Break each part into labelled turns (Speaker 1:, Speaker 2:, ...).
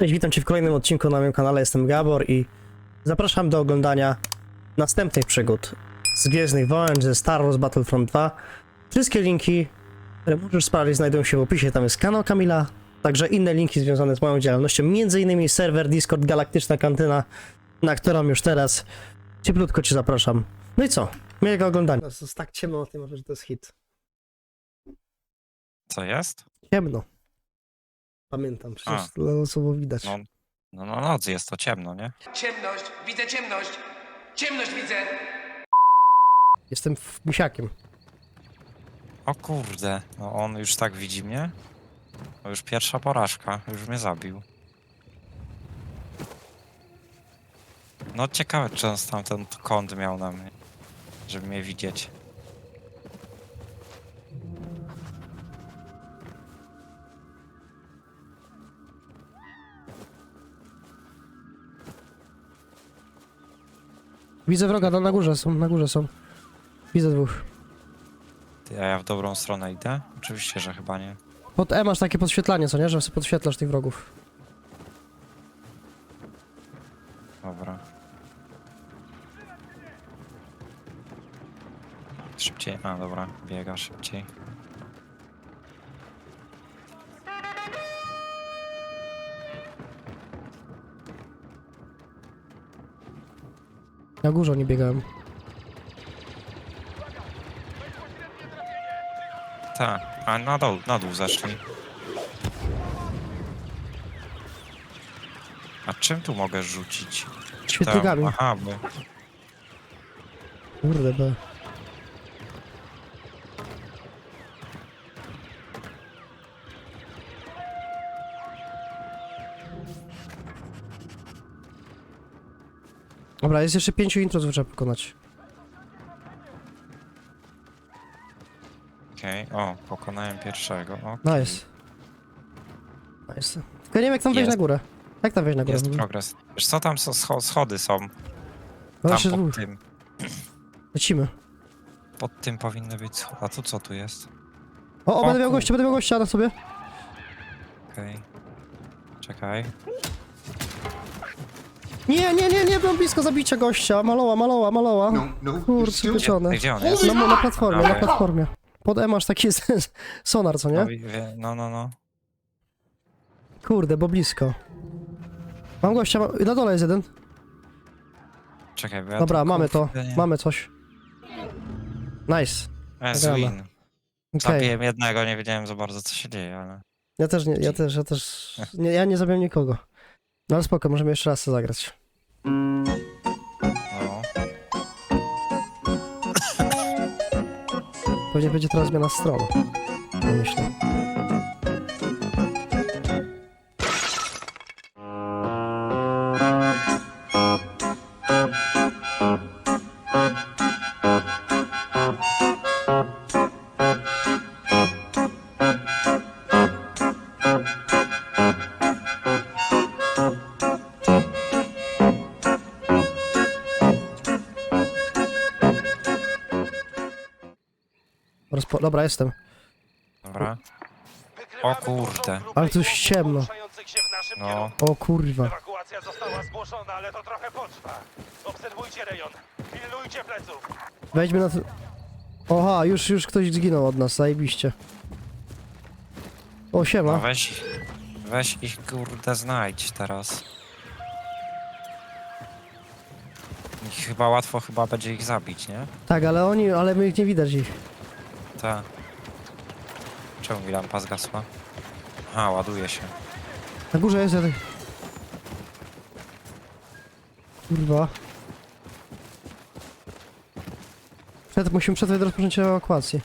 Speaker 1: Cześć, witam Cię w kolejnym odcinku na moim kanale, jestem Gabor i zapraszam do oglądania następnych przygód z Gwiezdnych Wojen, ze Star Wars Battlefront 2. Wszystkie linki, które możesz sprawdzić, znajdują się w opisie, tam jest kanał Kamila, także inne linki związane z moją działalnością, m.in. serwer Discord Galaktyczna Kantyna, na którą już teraz cieplutko Cię zapraszam. No i co? Miłego oglądania. To jest tak ciemno na tym, że to jest hit.
Speaker 2: Co jest?
Speaker 1: Ciemno. Pamiętam, przecież
Speaker 2: A.
Speaker 1: losowo widać.
Speaker 2: No, no, no noc jest, to ciemno, nie?
Speaker 3: Ciemność, widzę ciemność. Ciemność widzę.
Speaker 1: Jestem w misiakiem.
Speaker 2: O kurde, no on już tak widzi mnie? To już pierwsza porażka, już mnie zabił. No ciekawe, czy on tam ten kąt miał na mnie, żeby mnie widzieć.
Speaker 1: Widzę wroga, na górze są, na górze są. Widzę dwóch.
Speaker 2: Ty, a ja w dobrą stronę idę? Oczywiście, że chyba nie.
Speaker 1: Pod E masz takie podświetlanie, co nie? Że sobie podświetlasz tych wrogów.
Speaker 2: Dobra. Szybciej, a dobra, biega szybciej.
Speaker 1: Na górze oni biegają.
Speaker 2: Tak, a na dół, na dół zeszli. A czym tu mogę rzucić?
Speaker 1: Świetlikami.
Speaker 2: Tam, aha, bo...
Speaker 1: Kurde, B. Dobra, jest jeszcze pięciu intro, co trzeba pokonać.
Speaker 2: Okej, o, pokonałem pierwszego. O,
Speaker 1: Nice. Nice. Tylko nie wiem jak tam wejść
Speaker 2: Jest.
Speaker 1: na górę. Jak tam wejść na górę?
Speaker 2: jest progres. Wiesz co, tam są scho schody są.
Speaker 1: No
Speaker 2: Tam
Speaker 1: jeszcze
Speaker 2: pod
Speaker 1: dwóch.
Speaker 2: tym.
Speaker 1: Lecimy.
Speaker 2: Pod tym powinny być schody. A tu co tu jest?
Speaker 1: O, o,
Speaker 2: O
Speaker 1: będę miał
Speaker 2: kur-
Speaker 1: gościa, będę miał gościa na sobie.
Speaker 2: Okej. Czekaj.
Speaker 1: Nie, nie, nie, nie, byłem blisko zabicia gościa. Maloła, maloła, maloła.
Speaker 4: No, no, you're
Speaker 1: Kurczę,
Speaker 4: still
Speaker 1: pieczone.
Speaker 2: Gdzie, gdzie on jest?
Speaker 1: No, na platformie, na platformie. Pod E masz taki sonar, co
Speaker 2: No,
Speaker 1: nie?
Speaker 2: wie- no, no, no.
Speaker 1: Kurde, bo blisko. Mam gościa, ma- na dole jest jeden.
Speaker 2: Czekaj, bo ja
Speaker 1: Dobra,
Speaker 2: tu,
Speaker 1: mamy to,
Speaker 2: kurde, nie-
Speaker 1: mamy coś. Nice.
Speaker 2: Jest
Speaker 1: Gramy.
Speaker 2: win.
Speaker 1: Okej.
Speaker 2: Zabiłem jednego, nie wiedziałem za bardzo co się dzieje, ale...
Speaker 1: Ja też nie, ja też, ja też, nie, ja nie zabiłem nikogo. No ale spoko, możemy jeszcze raz to zagrać.
Speaker 2: No.
Speaker 1: Pewnie będzie teraz zmiana stron. Myślę. Rozpo... Dobra, jestem.
Speaker 2: Dobra. O kurde.
Speaker 1: Ale tu jest ciemno.
Speaker 2: No.
Speaker 1: O kurwa.
Speaker 5: Ewakuacja została zgłoszona, ale to trochę potrwa. Obserwujcie rejon. Pilnujcie pleców.
Speaker 1: Wejdźmy na to. Oha, już, już ktoś zginął od nas, zajebiście. O,
Speaker 2: No
Speaker 1: siema.
Speaker 2: weź... Weź ich kurde znajdź teraz. I chyba łatwo chyba będzie ich zabić, nie?
Speaker 1: Tak, ale oni, ale my ich nie widać ich.
Speaker 2: Tak. Czemu mi lampa zgasła? A, ładuje się.
Speaker 1: Na górze jest jeden. Kurwa. Przed, musimy przetrwać do rozpoczęcia ewakuacji.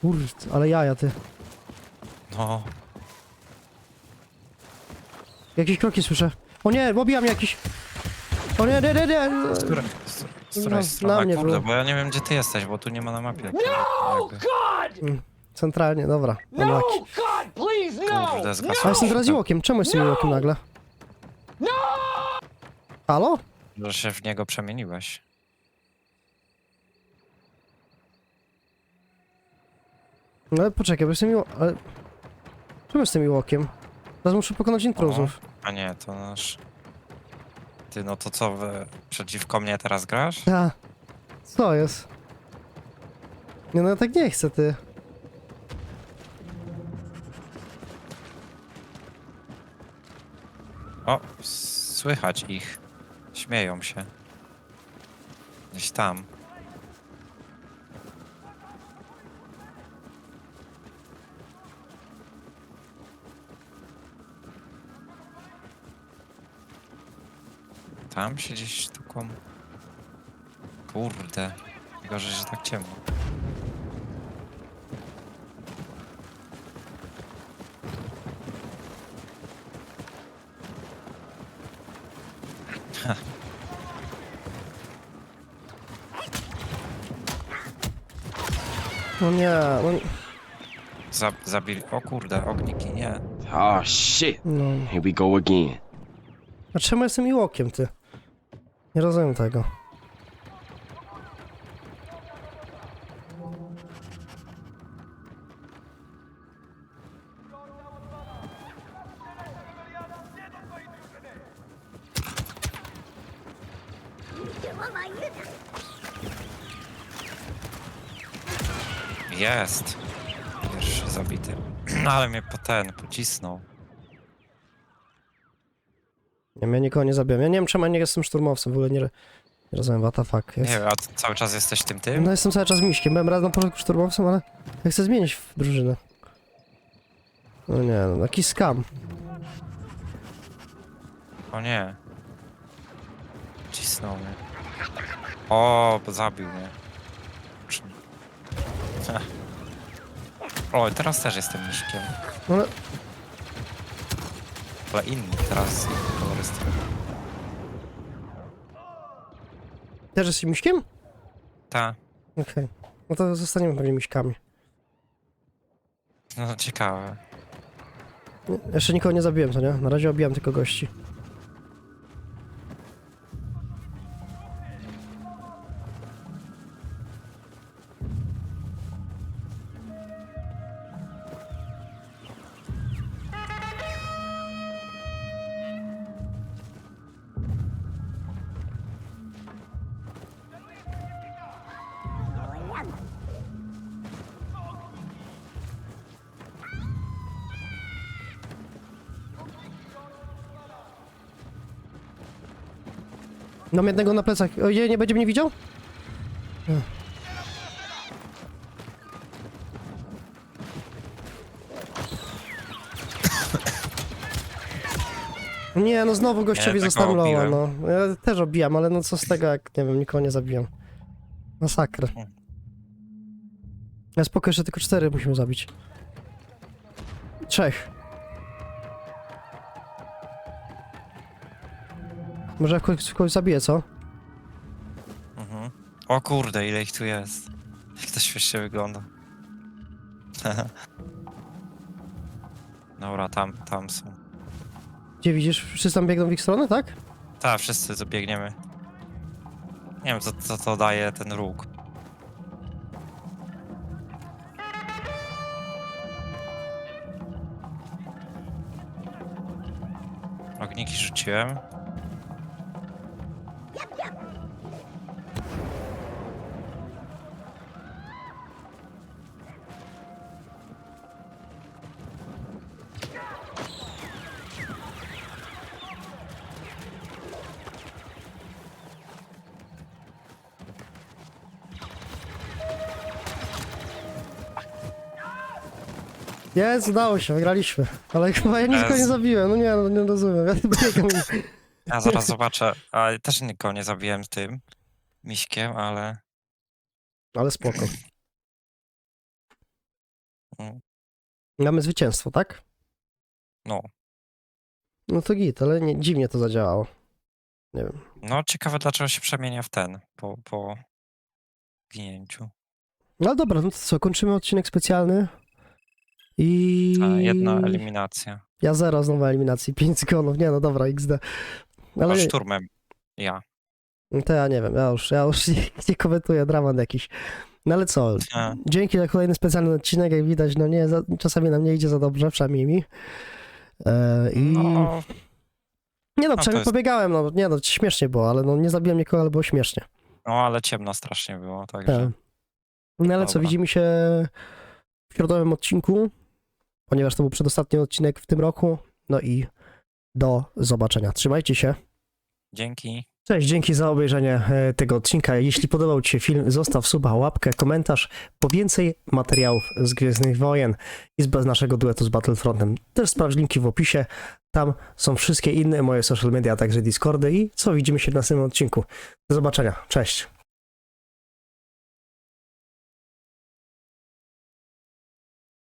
Speaker 1: Kurde, ale jaja ty.
Speaker 2: No.
Speaker 1: Jakieś kroki słyszę. O nie, obija mnie jakiś. O nie, nie, nie, nie.
Speaker 2: Z której,
Speaker 1: No,
Speaker 2: której
Speaker 1: na
Speaker 2: strony?
Speaker 1: mnie
Speaker 2: Kurde, bo ja nie wiem gdzie ty jesteś, bo tu nie ma na mapie. jakby.
Speaker 1: Centralnie, dobra. Unlucky.
Speaker 6: God, please, no!
Speaker 2: Kurde,
Speaker 1: A
Speaker 2: zgasła.
Speaker 1: jestem teraz łokiem. Czemu jestem łokiem nagle? Halo?
Speaker 2: Że się w niego przemieniłeś.
Speaker 1: No ale poczekaj, bo jestem miło... Ale... Czemu jestem miłokiem? Teraz muszę pokonać intruzów.
Speaker 2: A nie, to nasz... Ty, no to co, wy przeciwko mnie teraz grasz?
Speaker 1: A, co jest? Nie no, ja tak nie chcę, ty.
Speaker 2: O, słychać ich. Śmieją się. Gdzieś tam. Tam się gdzieś sztuką. Kurde. Gorzej, że tak ciemno.
Speaker 1: No nie, no,
Speaker 2: Za, zabili. O kurde, ogniki, nie.
Speaker 4: Oh shit.
Speaker 1: no.
Speaker 4: Here we go again.
Speaker 1: A czemu jestem miłokiem, ty? Nie rozumiem tego.
Speaker 2: Jest. Pierwszy zabity. Ale mnie po ten pocisnął.
Speaker 1: Nie wiem, ja nikogo nie zabiłem. Ja nie wiem, czemu ja nie jestem szturmowcem, w ogóle nie, nie rozumiem, what the fuck.
Speaker 2: Nie
Speaker 1: Jest.
Speaker 2: wiem, a ty cały czas jesteś tym tym?
Speaker 1: No jestem cały czas miśkiem, byłem raz na początku szturmowcem, ale ja chcę zmienić w drużynę. No nie, no jakiś skam.
Speaker 2: O nie. Cisnął mnie. O, zabił mnie. Heh. O, teraz też jestem miśkiem.
Speaker 1: No ale
Speaker 2: Ale inni teraz kolorystyką.
Speaker 1: też jesteś miśkiem?
Speaker 2: Ta,
Speaker 1: Okej. No to zostaniemy pewnie miśkami.
Speaker 2: no ciekawe.
Speaker 1: Nie, Jeszcze nikogo nie zabiłem, co nie? Na razie obijam tylko gości. Mam jednego na plecach. O, nie, będzie mnie widział? Ech. Nie, no znowu gościowi
Speaker 2: obiłem.
Speaker 1: no. Ja też obijam, ale no co z tego, jak, nie wiem, nikogo nie zabijam. Masakra.
Speaker 2: Hmm.
Speaker 1: Ja spoko, jeszcze tylko cztery musimy zabić. Trzech. Może jak kogoś, kogoś zabiję, co?
Speaker 2: Mhm. O kurde, ile ich tu jest. Jak to śmiesznie wygląda. Dobra, tam, tam są.
Speaker 1: Gdzie widzisz? Wszyscy tam biegną w ich stronę, tak?
Speaker 2: Tak, wszyscy tu biegniemy. Nie wiem, co, co to daje ten róg. Ogniki rzuciłem.
Speaker 1: Jest, udało się, wygraliśmy. Ale chyba ja nikogo nie zabiłem, no nie, no nie rozumiem. Ja biegam i...
Speaker 2: Ja zaraz zobaczę. A też nikogo nie zabiłem tym miśkiem, ale.
Speaker 1: Ale spoko.
Speaker 2: Mm,
Speaker 1: Mamy zwycięstwo, tak?
Speaker 2: No.
Speaker 1: No to git, ale nie, dziwnie to zadziałało. Nie wiem.
Speaker 2: No, ciekawe dlaczego się przemienia w ten po, po ginięciu.
Speaker 1: No dobra, no to co, kończymy odcinek specjalny. I...
Speaker 2: A, jedna eliminacja.
Speaker 1: Ja zero znowu eliminacji, 5 zgonów. Nie no dobra, XD.
Speaker 2: Ale
Speaker 1: Ale
Speaker 2: szturmem. Ja.
Speaker 1: to ja nie wiem, ja już, ja już nie, nie komentuję, dramat jakiś. No ale co,
Speaker 2: A,
Speaker 1: dzięki za kolejny specjalny odcinek, jak widać, no nie, za, czasami nam nie idzie za dobrze, przynajmniej mi. E, I...
Speaker 2: No,
Speaker 1: nie no,
Speaker 2: to
Speaker 1: przynajmniej
Speaker 2: jest-
Speaker 1: pobiegałem, no nie no, śmiesznie było, ale no nie zabiłem nikogo, ale było śmiesznie.
Speaker 2: no ale ciemno strasznie było, także.
Speaker 1: Tak. No ale co,
Speaker 2: Dobra.
Speaker 1: widzimy się w środowym odcinku, ponieważ to był przedostatni odcinek w tym roku. No i do zobaczenia. Trzymajcie się.
Speaker 2: Dzięki.
Speaker 1: Cześć, dzięki za obejrzenie e, tego odcinka. Jeśli podobał Ci się film, zostaw suba, łapkę, komentarz po więcej materiałów z Gwiezdnych Wojen i z naszego duetu z Battlefrontem. Też sprawdź linki w opisie. Tam są wszystkie inne moje social media, a także Discordy i co, widzimy się w następnym odcinku. Do zobaczenia. Cześć.